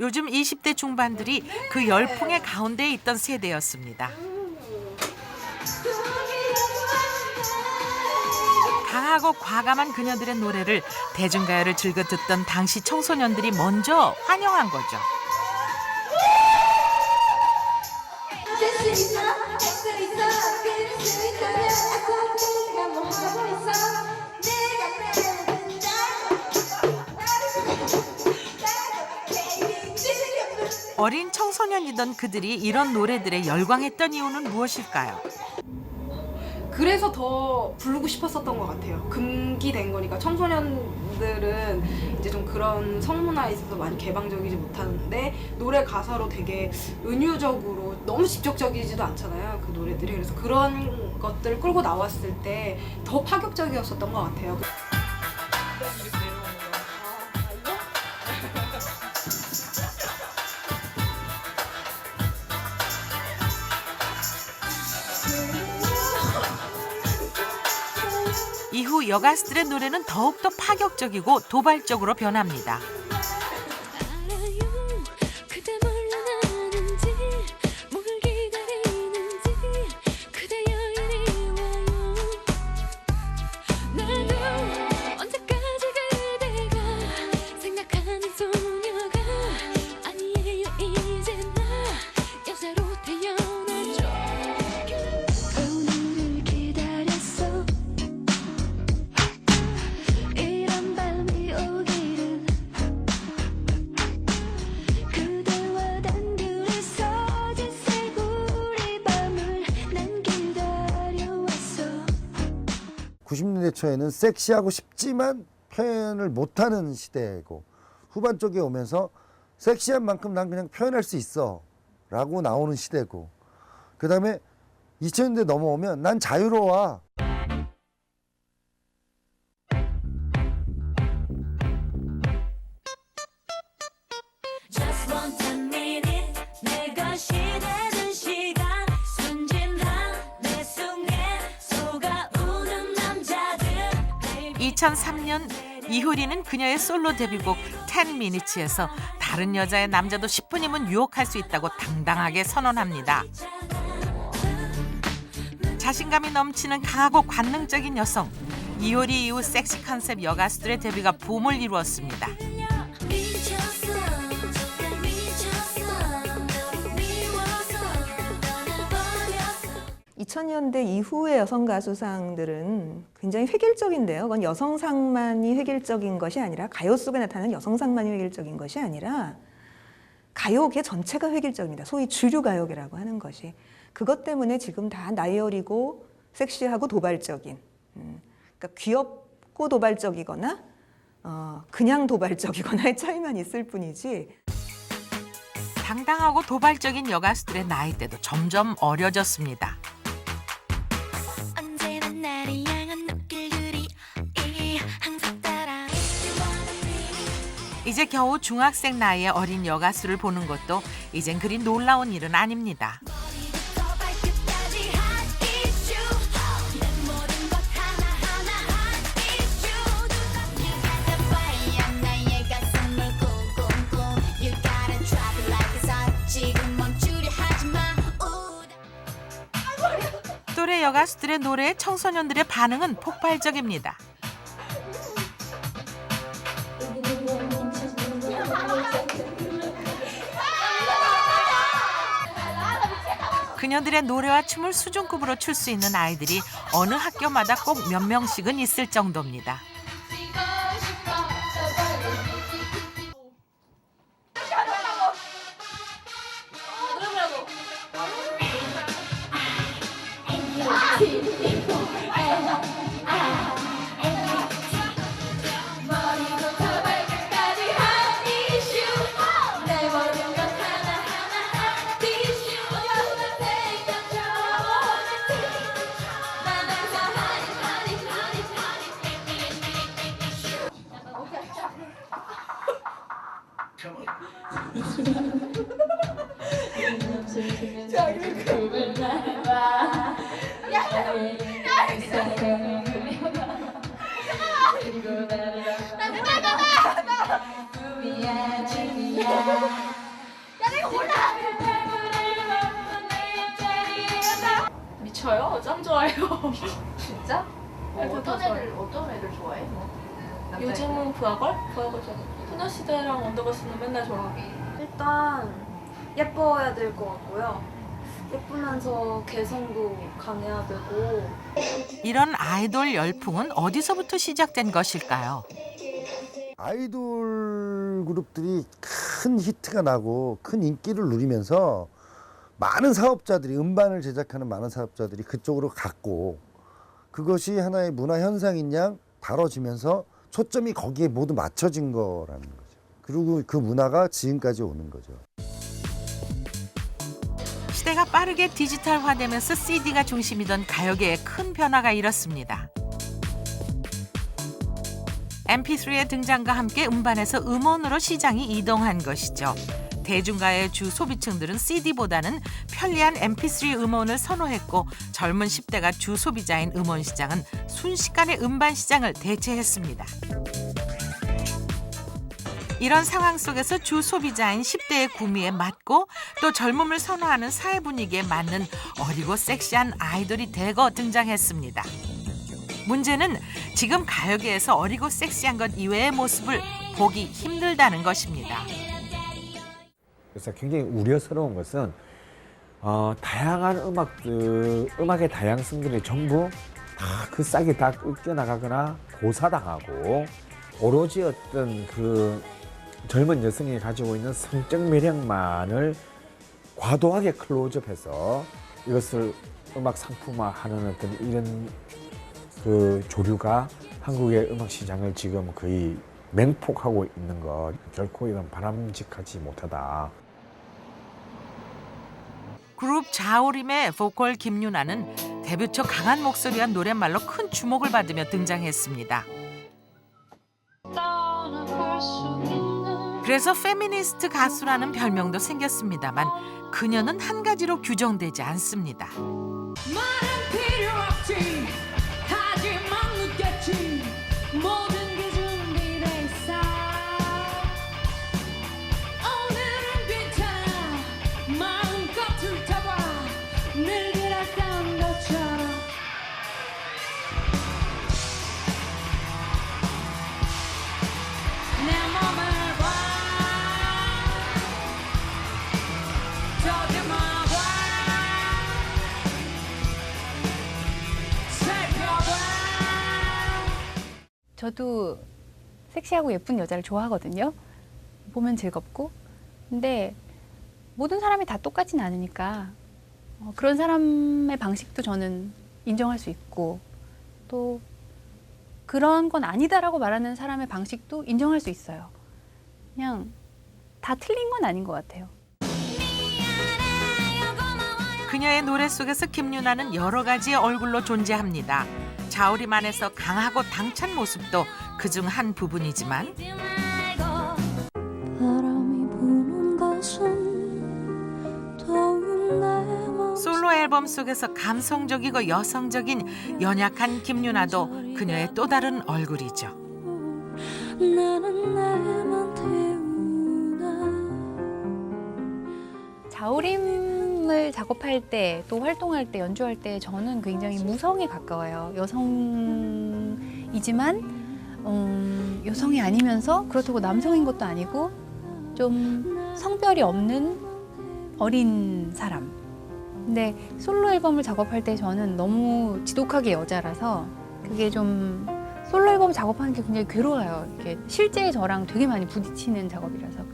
요즘 20대 중반들이 그 열풍의 가운데 있던 세대였습니다. 강하고 과감한 그녀들의 노래를 대중가요를 즐겨 듣던 당시 청소년들이 먼저 환영한 거죠. 어린 청소년이던 그들이 이런 노래들에 열광했던 이유는 무엇일까요? 그래서 더 부르고 싶었었던 것 같아요. 금기된 거니까 청소년들은 이제 좀 그런 성문화에 있어서 많이 개방적이지 못하는데 노래 가사로 되게 은유적으로 너무 직접적이지도 않잖아요. 그 노래들이 그래서 그런 것들을 끌고 나왔을 때 더 파격적이었었던 것 같아요. 여가수들의 노래는 더욱더 파격적이고 도발적으로 변합니다. 초에는 섹시하고 싶지만 표현을 못하는 시대고 후반 쪽에 오면서 섹시한 만큼 난 그냥 표현할 수 있어 라고 나오는 시대고 그 다음에 2000년대 넘어오면 난 자유로워. Just one ten minute. 내 것이 되는 2003년 이효리는 그녀의 솔로 데뷔곡 10미니츠에서 다른 여자의 남자도 10분이면 유혹할 수 있다고 당당하게 선언합니다. 자신감이 넘치는 강하고 관능적인 여성 이효리 이후 섹시 컨셉 여가수들의 데뷔가 붐을 이루었습니다. 2000년대 이후의 여성 가수상들은 굉장히 획일적인데요. 그건 여성상만이 획일적인 것이 아니라 가요 속에 나타나는 여성상만이 획일적인 것이 아니라 가요계 전체가 획일적입니다. 소위 주류 가요계라고 하는 것이 그것 때문에 지금 다 어리고 섹시하고 도발적인, 음, 그러니까 귀엽고 도발적이거나 어, 그냥 도발적이거나의 차이만 있을 뿐이지 당당하고 도발적인 여가수들의 나이대도 점점 어려졌습니다. 이제 겨우 중학생 나이의 어린 여가수를 보는 것도 이젠 그리 놀라운 일은 아닙니다. 또래 여가수들의 노래에 청소년들의 반응은 폭발적입니다. 그녀들의 노래와 춤을 수준급으로 출 수 있는 아이들이 어느 학교마다 꼭 몇 명씩은 있을 정도입니다. 부하걸? 부하걸 좋아. 소녀시대랑 원더걸스는 맨날 좋아하고. 일단 예뻐야 될 것 같고요. 예쁘면서 개성도 강해야 되고 이런 아이돌 열풍은 어디서부터 시작된 것일까요? 아이돌 그룹들이 큰 히트가 나고 큰 인기를 누리면서 많은 사업자들이 음반을 제작하는 많은 사업자들이 그쪽으로 갔고 그것이 하나의 문화 현상인 양 다뤄지면서 초점이 거기에 모두 맞춰진 거라는 거죠. 그리고 그 문화가 지금까지 오는 거죠. 시대가 빠르게 디지털화되면서 CD가 중심이던 가요계에 큰 변화가 일었습니다. MP3의 등장과 함께 음반에서 음원으로 시장이 이동한 것이죠. 대중가의 주 소비층들은 CD보다는 편리한 MP3 음원을 선호했고 젊은 10대가 주 소비자인 음원 시장은 순식간에 음반 시장을 대체했습니다. 이런 상황 속에서 주 소비자인 10대의 구미에 맞고 또 젊음을 선호하는 사회 분위기에 맞는 어리고 섹시한 아이돌이 대거 등장했습니다. 문제는 지금 가요계에서 어리고 섹시한 것 이외의 모습을 보기 힘들다는 것입니다. 그래서 굉장히 우려스러운 것은 어, 다양한 음악들, 음악의 다양성들이 전부 다 그 싹이 다 꺾여나가거나 고사당하고 오로지 어떤 그 젊은 여성이 가지고 있는 성적 매력만을 과도하게 클로즈업해서 이것을 음악 상품화하는 어떤 이런 그 조류가 한국의 음악 시장을 지금 거의 맹폭하고 있는 것 결코 이건 바람직하지 못하다. 그룹 자우림의 보컬 김유나는 데뷔 초 강한 목소리와 노랫말로 큰 주목을 받으며 등장했습니다. 그래서 페미니스트 가수라는 별명도 생겼습니다만 그녀는 한 가지로 규정되지 않습니다. 말은 필요 없지 하지만 느꼈지 섹시하고 예쁜 여자를 좋아하거든요. 보면 즐겁고. 근데 모든 사람이 다 똑같진 않으니까 어, 그런 사람의 방식도 저는 인정할 수 있고 또 그런 건 아니다라고 말하는 사람의 방식도 인정할 수 있어요. 그냥 다 틀린 건 아닌 것 같아요. 그녀의 노래 속에서 김유나는 여러 가지의 얼굴로 존재합니다. 자우림 안에서 강하고 당찬 모습도 그중 한 부분이지만 솔로 앨범 속에서 감성적이고 여성적인 연약한 김유나도 그녀의 또 다른 얼굴이죠. 자우림을 작업할 때 또 활동할 때 연주할 때 저는 굉장히 무성에 가까워요. 여성이지만 음, 여성이 아니면서 그렇다고 남성인 것도 아니고 좀 성별이 없는 어린 사람. 근데 솔로 앨범을 작업할 때 저는 너무 지독하게 여자라서 그게 좀 솔로 앨범 작업하는 게 굉장히 괴로워요. 이렇게 실제 저랑 되게 많이 부딪히는 작업이라서.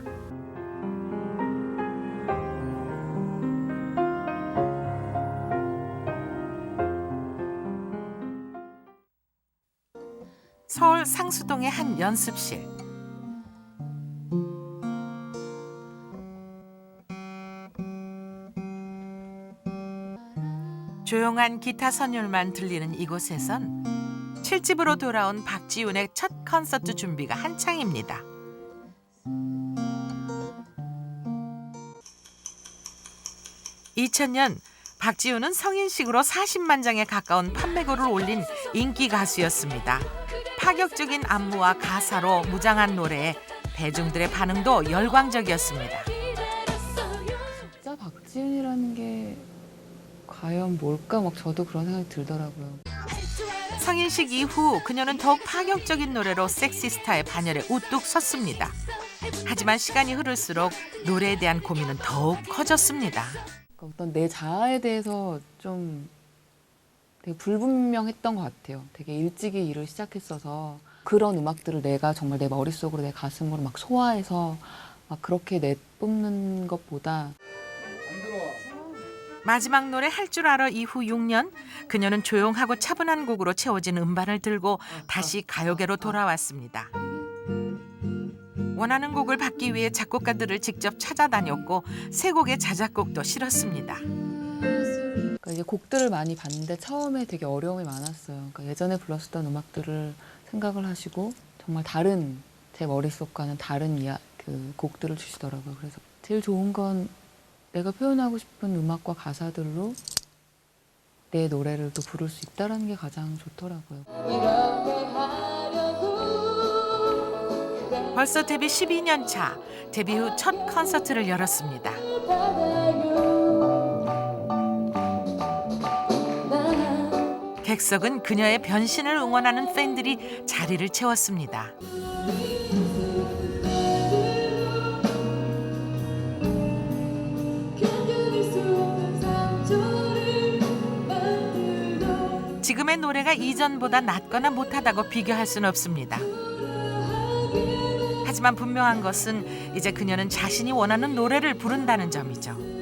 서울 상수동의 한 연습실. 조용한 기타 선율만 들리는 이곳에선 7집으로 돌아온 박지윤의 첫 콘서트 준비가 한창입니다. (2000년) 박지윤은 성인식으로 40만 장에 가까운 판매고를 올린 인기 가수였습니다. 파격적인 안무와 가사로 무장한 노래에 대중들의 반응도 열광적이었습니다. 진짜 박지윤이라는 게 과연 뭘까 막 저도 그런 생각이 들더라고요. 성인식 이후 그녀는 더욱 파격적인 노래로 섹시스타의 반열에 우뚝 섰습니다. 하지만 시간이 흐를수록 노래에 대한 고민은 더욱 커졌습니다. 그러니까 어떤 내 자아에 대해서 좀 되게 불분명했던 것 같아요. 되게 일찍이 일을 시작했어서 그런 음악들을 내가 정말 내 머릿속으로 내 가슴으로 막 소화해서 막 그렇게 내뿜는 것보다 마지막 노래 할 줄 알아 이후 6년 그녀는 조용하고 차분한 곡으로 채워진 음반을 들고 다시 가요계로 돌아왔습니다. 원하는 곡을 받기 위해 작곡가들을 직접 찾아다녔고 세 곡의 자작곡도 실었습니다. 그러니까 이제 곡들을 많이 봤는데 처음에 되게 어려움이 많았어요. 그러니까 예전에 불렀었던 음악들을 생각을 하시고 정말 다른 제 머릿속과는 다른 이야 그 곡들을 주시더라고요. 그래서 제일 좋은 건 내가 표현하고 싶은 음악과 가사들로 내 노래를 또 부를 수 있다라는 게 가장 좋더라고요. 벌써 데뷔 12년 차 데뷔 후 첫 콘서트를 열었습니다. 객석은 그녀의 변신을 응원하는 팬들이 자리를 채웠습니다. 지금의 노래가 이전보다 낫거나 못하다고 비교할 수는 없습니다. 하지만 분명한 것은 이제 그녀는 자신이 원하는 노래를 부른다는 점이죠.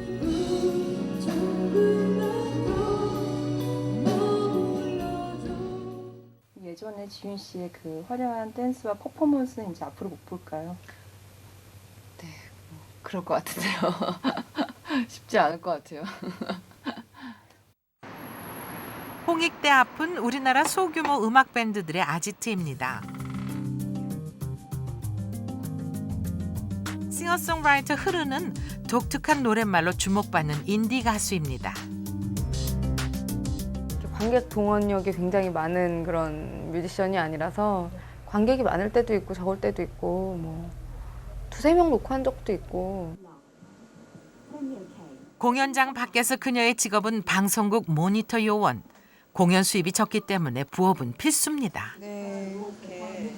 예전에 지윤 씨의 그 화려한 댄스와 퍼포먼스는 이제 앞으로 못 볼까요? 그럴 것 같은데요. 쉽지 않을 것 같아요. 홍익대 앞은 우리나라 소규모 음악 밴드들의 아지트입니다. 싱어송라이터 흐르는 독특한 노랫말로 주목받는 인디 가수입니다. 관객 동원력이 굉장히 많은 그런 뮤지션이 아니라서 관객이 많을 때도 있고 적을 때도 있고 뭐 두세 명 놓고 한 적도 있고. 공연장 밖에서 그녀의 직업은 방송국 모니터 요원. 공연 수입이 적기 때문에 부업은 필수입니다. 네, 이렇게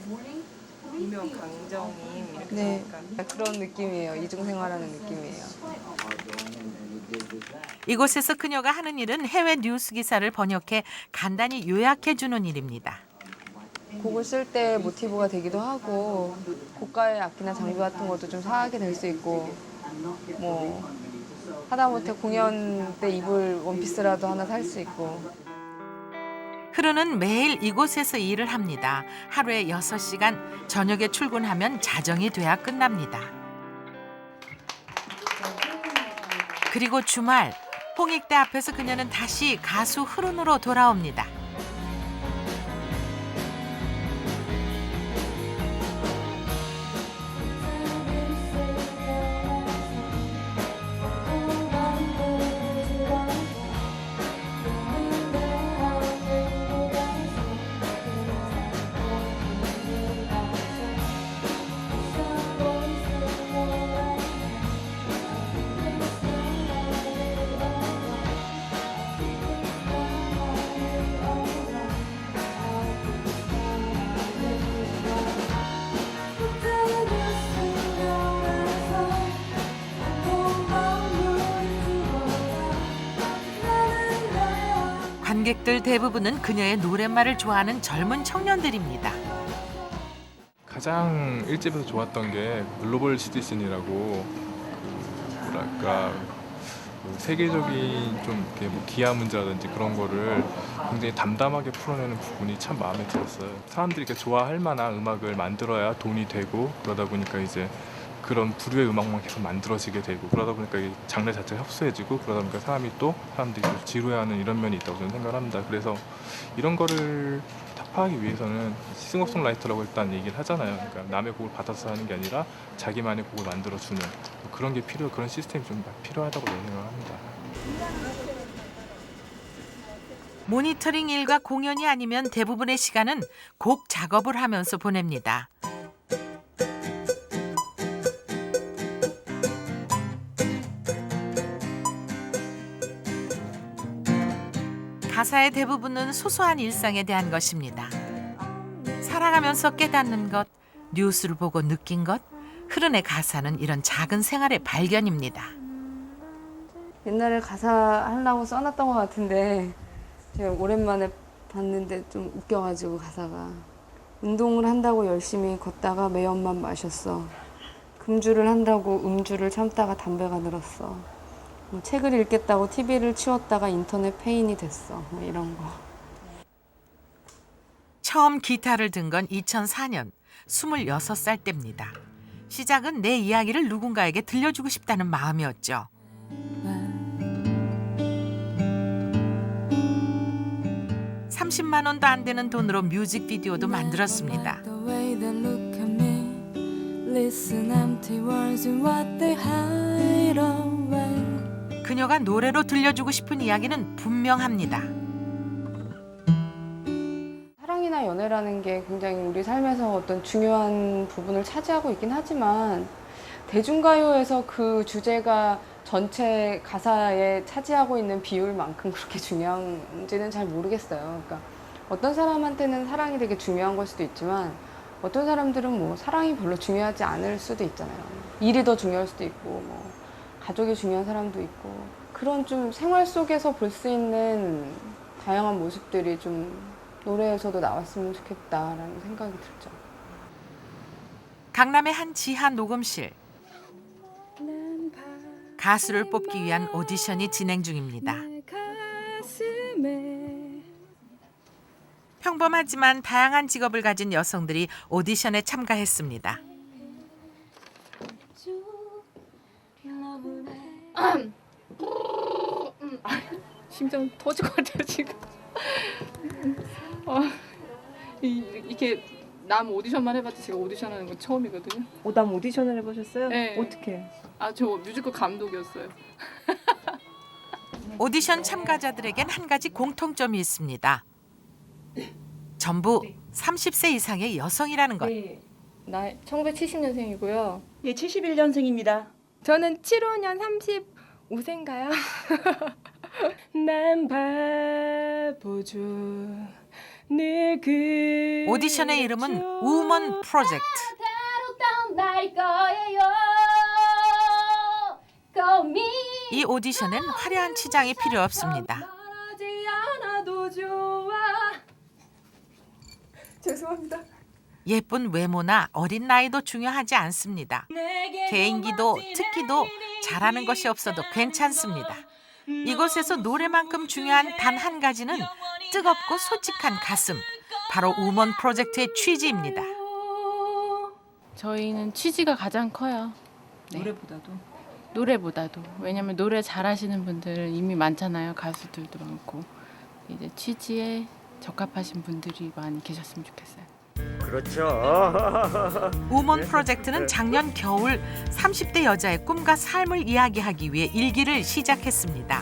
유명 강정님 이렇게 네. 하니까 그런 느낌이에요. 이중 생활하는 느낌이에요 이곳에서 그녀가 하는 일은 해외 뉴스 기사를 번역해 간단히 요약해 주는 일입니다. 곡을 쓸 때 모티브가 되기도 하고 고가의 악기나 장비 같은 것도 좀 사게 될 수 있고 뭐 하다못해 공연 때 입을 원피스라도 하나 살 수 있고 흐르는 매일 이곳에서 일을 합니다. 하루에 6시간, 저녁에 출근하면 자정이 돼야 끝납니다. 그리고 주말, 홍익대 앞에서 그녀는 다시 가수 흐른으로 돌아옵니다. 관객들 대부분은 그녀의 노랫말을 좋아하는 젊은 청년들입니다. 가장 일집에서 좋았던 게 글로벌 시티즌이라고 그 뭐랄까 그 세계적인 좀 이렇게 뭐 기아 문제라든지 그런 거를 굉장히 담담하게 풀어내는 부분이 참 마음에 들었어요. 사람들이 이렇게 좋아할 만한 음악을 만들어야 돈이 되고 그러다 보니까 이제 그런 부류의 음악만 계속 만들어지게 되고 그러다 보니까 이 장르 자체가 협소해지고 그러다 보니까 사람이 또 사람들이 좀 지루해하는 이런 면이 있다고 저는 생각을 합니다. 그래서 이런 거를 타파하기 위해서는 싱어송라이터라고 일단 얘기를 하잖아요. 그러니까 남의 곡을 받아서 하는 게 아니라 자기만의 곡을 만들어 주는 그런 게 필요 그런 시스템이 좀 필요하다고 생각을 합니다. 모니터링 일과 공연이 아니면 대부분의 시간은 곡 작업을 하면서 보냅니다. 가사의 대부분은 소소한 일상에 대한 것입니다. 살아가면서 깨닫는 것, 뉴스를 보고 느낀 것, 흐른의 가사는 이런 작은 생활의 발견입니다. 옛날에 가사 하려고 써놨던 것 같은데 제가 오랜만에 봤는데 좀 웃겨가지고 가사가 운동을 한다고 열심히 걷다가 매연만 마셨어 금주를 한다고 음주를 참다가 담배가 늘었어 뭐 책을 읽겠다고 TV를 치웠다가 인터넷 페인이 됐어 뭐 이런 거 처음 기타를 든 건 2004년 26살 때입니다. 시작은 내 이야기를 누군가에게 들려주고 싶다는 마음이었죠. (30만 원도 안 되는 돈으로 뮤직비디오도 만들었습니다. Listen empty words in what they hide 그녀가 노래로 들려주고 싶은 이야기는 분명합니다. 사랑이나 연애라는 게 굉장히 우리 삶에서 어떤 중요한 부분을 차지하고 있긴 하지만 대중가요에서 그 주제가 전체 가사에 차지하고 있는 비율만큼 그렇게 중요한지는 잘 모르겠어요. 그러니까 어떤 사람한테는 사랑이 되게 중요한 걸 수도 있지만 어떤 사람들은 뭐 사랑이 별로 중요하지 않을 수도 있잖아요. 일이 더 중요할 수도 있고 뭐 가족이 중요한 사람도 있고 그런 좀 생활 속에서 볼 수 있는 다양한 모습들이 좀 노래에서도 나왔으면 좋겠다라는 생각이 들죠. 강남의 한 지하 녹음실. 가수를 뽑기 위한 오디션이 진행 중입니다. 평범하지만 다양한 직업을 가진 여성들이 오디션에 참가했습니다. 심장 터질 것 같아요 지금. 어, 이, 이렇게 남 오디션만 해봤지 제가 오디션하는 건 처음이거든요. 오담 오디션을 해보셨어요? 네. 어떻게? 아저 뮤지컬 감독이었어요. 오디션 참가자들에겐 한 가지 공통점이 있습니다. 전부 30세 이상의 여성이라는 것. 나 1970년생이고요. 예, 71년생입니다. 저는 75년 35세인가요? 난 바보죠. 오디션의 이름은 우먼 프로젝트. me 이 오디션엔 화려한 치장이 필요 없습니다. 않아도 좋아. 죄송합니다. 예쁜 외모나 어린 나이도 중요하지 않습니다. 개인기도 특기도 잘하는 것이 없어도 괜찮습니다. 이곳에서 노래만큼 중요한 단 한 가지는 뜨겁고 솔직한 가슴. 바로 우먼 프로젝트의 취지입니다. 저희는 취지가 가장 커요. 네. 노래보다도 노래보다도 왜냐면 노래 잘하시는 분들 이미 많잖아요 가수들도 많고 이제 취지에 적합하신 분들이 많이 계셨으면 좋겠어요. 그렇죠. 우먼 프로젝트는 작년 겨울 30대 여자의 꿈과 삶을 이야기하기 위해 일기를 시작했습니다.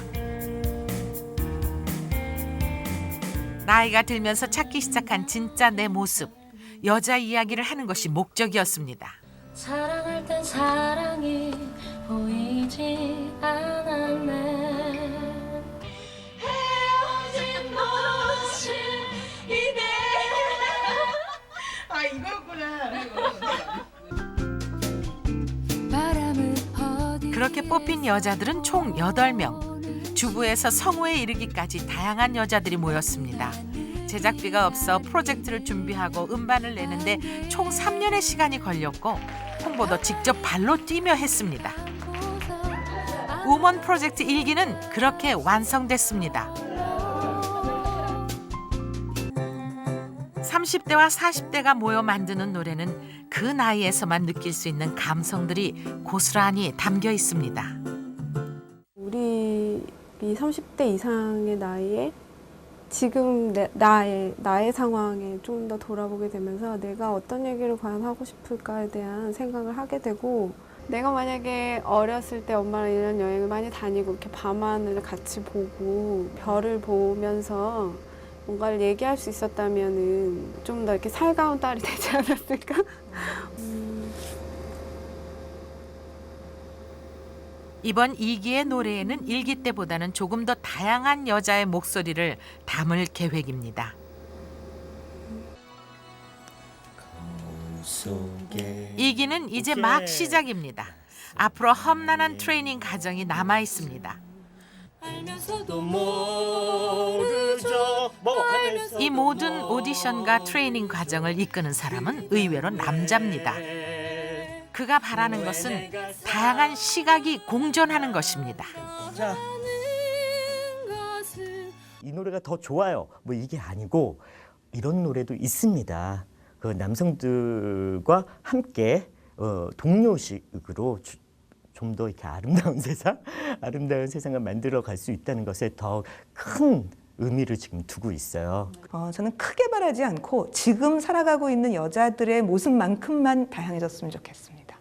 나이가 들면서 찾기 시작한 진짜 내 모습. 여자 이야기를 하는 것이 목적이었습니다. 사랑할 땐 사랑이 보이지 않았네 그렇게 뽑힌 여자들은 총 8명. 주부에서 성우에 이르기까지 다양한 여자들이 모였습니다. 제작비가 없어 프로젝트를 준비하고 음반을 내는데 총 3년의 시간이 걸렸고 홍보도 직접 발로 뛰며 했습니다. 우먼 프로젝트 일기는 그렇게 완성됐습니다. 30대와 40대가 모여 만드는 노래는 그 나이에서만 느낄 수 있는 감성들이 고스란히 담겨 있습니다. 우리 이 30대 이상의 나이에 지금 내, 나의 나의 상황에 좀 더 돌아보게 되면서 내가 어떤 얘기를 과연 하고 싶을까에 대한 생각을 하게 되고 내가 만약에 어렸을 때 엄마랑 이런 여행을 많이 다니고 이렇게 밤하늘을 같이 보고 별을 보면서 뭔가를 얘기할 수 있었다면은 좀 더 이렇게 살가운 딸이 되지 않았을까? 음, 이번 이기의 노래에는 일기 때보다는 조금 더 다양한 여자의 목소리를 담을 계획입니다. 이기는 이제 막 시작입니다. 앞으로 험난한 트레이닝 과정이 남아 있습니다. 이 모든 오디션과 트레이닝 과정을 이끄는 사람은 의외로 남자입니다. 그가 바라는 것은 다양한 시각이 공존하는 것입니다. 자. 이 노래가 더 좋아요. 뭐 이게 아니고 이런 노래도 있습니다. 그 남성들과 함께 어, 동료식으로 좀 더 이렇게 아름다운 세상, 아름다운 세상을 만들어 갈 수 있다는 것에 더 큰 의미를 지금 두고 있어요. 어, 저는 크게 바라지 않고 지금 살아가고 있는 여자들의 모습만큼만 다양해졌으면 좋겠습니다.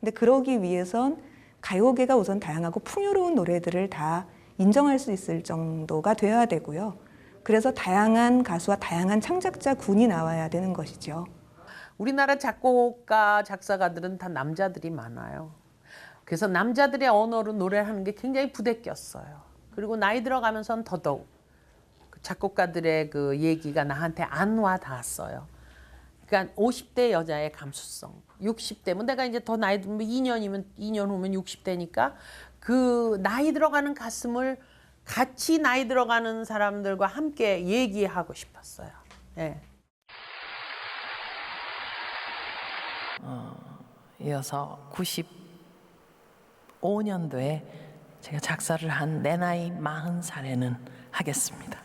근데 그러기 위해선 가요계가 우선 다양하고 풍요로운 노래들을 다 인정할 수 있을 정도가 되어야 되고요. 그래서 다양한 가수와 다양한 창작자 군이 나와야 되는 것이죠. 우리나라 작곡가, 작사가들은 다 남자들이 많아요. 그래서 남자들의 언어로 노래를 하는 게 굉장히 부대꼈어요. 그리고 나이 들어가면서는 더더욱 그 작곡가들의 그 얘기가 나한테 안 와 닿았어요. 그러니까 50대 여자의 감수성, 60대, 뭐 내가 이제 더 나이 들면 2년이면 2년 후면 60대니까 그 나이 들어가는 가슴을 같이 나이 들어가는 사람들과 함께 얘기하고 싶었어요. 예. 어, 이어서 95년도에 제가 작사를 한 내 나이 40살에는 하겠습니다.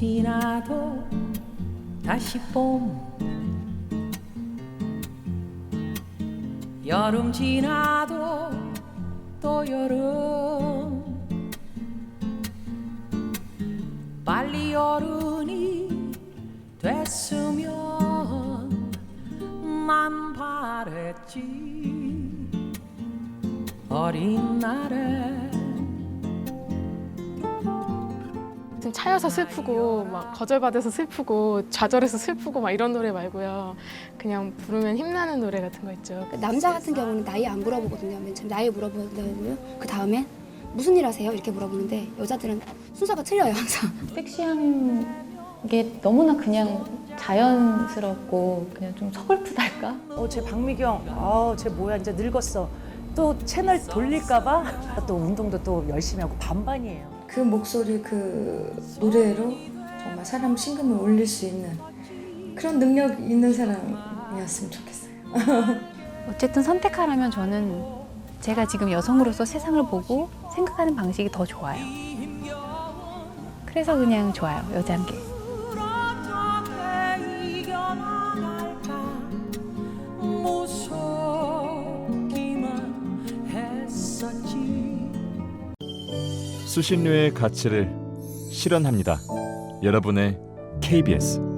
지나도 다시 봄. 여름 지나도 또 여름. 빨리 어른이 됐으면 난 바랬지. 어린 날에 좀 차여서 슬프고 막 거절받아서 슬프고 좌절해서 슬프고 막 이런 노래 말고요. 그냥 부르면 힘나는 노래 같은 거 있죠. 남자 같은 경우는 나이 안 물어보거든요. 맨 처음 나이 물어보고요. 그 다음에 무슨 일 하세요? 이렇게 물어보는데 여자들은 순서가 틀려요 항상. 섹시한 게 너무나 그냥 자연스럽고 그냥 좀 서글프달까? 어, 쟤 박미경, 아, 쟤 뭐야, 이제 늙었어. 또 채널 돌릴까봐 또 운동도 또 열심히 하고 반반이에요. 그 목소리 그 노래로 정말 사람 심금을 울릴 수 있는 그런 능력 있는 사람이었으면 좋겠어요. 어쨌든 선택하라면 저는 제가 지금 여성으로서 세상을 보고 생각하는 방식이 더 좋아요. 그래서 그냥 좋아요, 여자인 게. 수신료의 가치를 실현합니다. 여러분의 KBS